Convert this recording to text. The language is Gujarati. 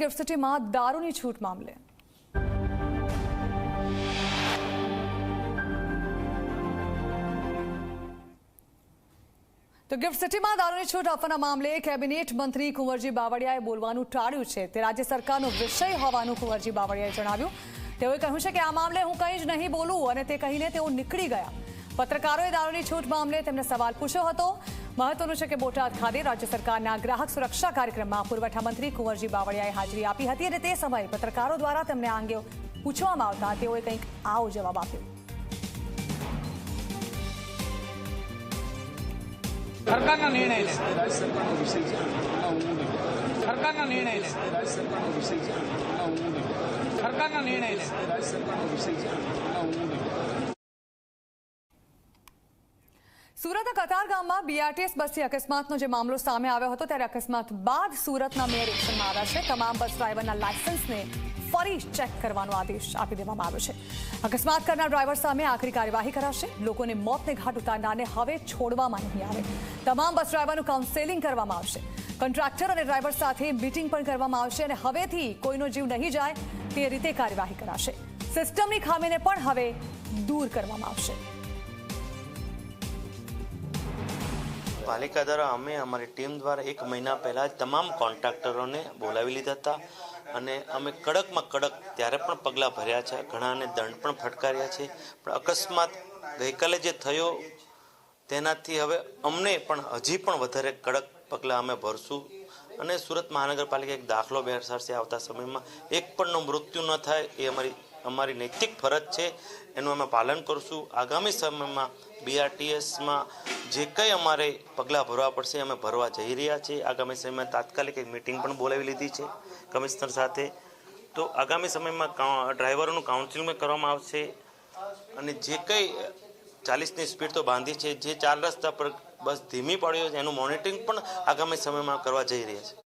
ગિફ્ટ સિટીમાં દારૂની છૂટ મામલે. તો ગિફ્ટ સિટીમાં દારૂની છૂટ આપવાના મામલે કેબિનેટ મંત્રી કુંવરજી બાવળિયાએ બોલવાનું ટાળ્યું છે. તે રાજ્ય સરકારનો વિષય હોવાનું કુંવરજી બાવળિયાએ જણાવ્યું. તેઓએ કહ્યું છે કે આ મામલે હું કંઈ જ નહીં બોલું અને તે કહીને તેઓ નીકળી ગયા. પત્રકારોએ દારૂની છૂટ મામલે તેમને સવાલ પૂછ્યો હતો. મહત્વનું છે કે બોટાદ ખાતે રાજ્ય સરકારના ગ્રાહક સુરક્ષા કાર્યક્રમમાં પુરવઠા મંત્રી કુંવરજી બાવળિયાએ હાજરી આપી હતી અને તે સમયે પત્રકારો દ્વારા તેમને આ અંગે પૂછવામાં આવતા તેઓએ કંઈક આવો જવાબ આપ્યો. સરકારના નિર્ણય લે. સરકારનો નિર્ણય લે. સરકારનો છે એમાં સરકારના નિર્ણય લે રાજ્ય સરકારનો વિષય છે એમાં હું નહીં સુરતના કતારગામમાં બીઆરટીએસ બસથી અકસ્માતનો જે મામલો સામે આવ્યો હતો, ત્યારે અકસ્માત બાદ સુરતના મેયર એક્શનમાં આવ્યા છે. તમામ બસ ડ્રાઈવરના લાયસન્સને ફરી ચેક કરવાનો આદેશ આપી દેવામાં આવ્યો છે. અકસ્માત કરનાર ડ્રાઈવર સામે આખરી કાર્યવાહી કરાશે. લોકોને મોતને ઘાટ ઉતારનારને હવે છોડવામાં નહીં આવે. તમામ બસ ડ્રાઈવરનું કાઉન્સેલિંગ કરવામાં આવશે. કોન્ટ્રાક્ટર અને ડ્રાઈવર સાથે મીટિંગ પણ કરવામાં આવશે અને હવેથી કોઈનો જીવ નહીં જાય તે રીતે કાર્યવાહી કરાશે. સિસ્ટમની ખામીને પણ હવે દૂર કરવામાં આવશે. પાલિકા દ્વારા અમે અમારી ટીમ દ્વારા એક મહિના પહેલાં તમામ કોન્ટ્રાક્ટરોને બોલાવી લીધા હતા અને અમે કડકમાં કડક ત્યારે પણ પગલાં ભર્યા છે. ઘણાને દંડ પણ ફટકાર્યા છે. પણ અકસ્માત ગઈકાલે જે થયો તેનાથી હવે અમને પણ હજી પણ વધારે કડક પગલાં અમે ભરશું. અને સુરત મહાનગરપાલિકા એક દાખલો બેસાડશે આવતા સમયમાં. એક પણનું મૃત્યુ ન થાય એ અમારી અમારી નૈતિક ફરજ છે, એનું અમે પાલન કરશું. આગામી સમયમાં બીઆરટીએસમાં જે કંઈ અમારે પગલાં ભરવા પડશે, અમે ભરવા જઈ રહ્યા છીએ. આગામી સમયમાં તાત્કાલિક એક મિટિંગ પણ બોલાવી લીધી છે કમિશનર સાથે. તો આગામી સમયમાં ડ્રાઈવરોનું કાઉન્સિલિંગ કરવામાં આવશે. અને જે કંઈ ચાલીસની સ્પીડ તો બાંધી છે, જે ચાર રસ્તા પર બસ ધીમી પડ્યો છે, એનું મોનિટરિંગ પણ આગામી સમયમાં કરવા જઈ રહ્યા છે.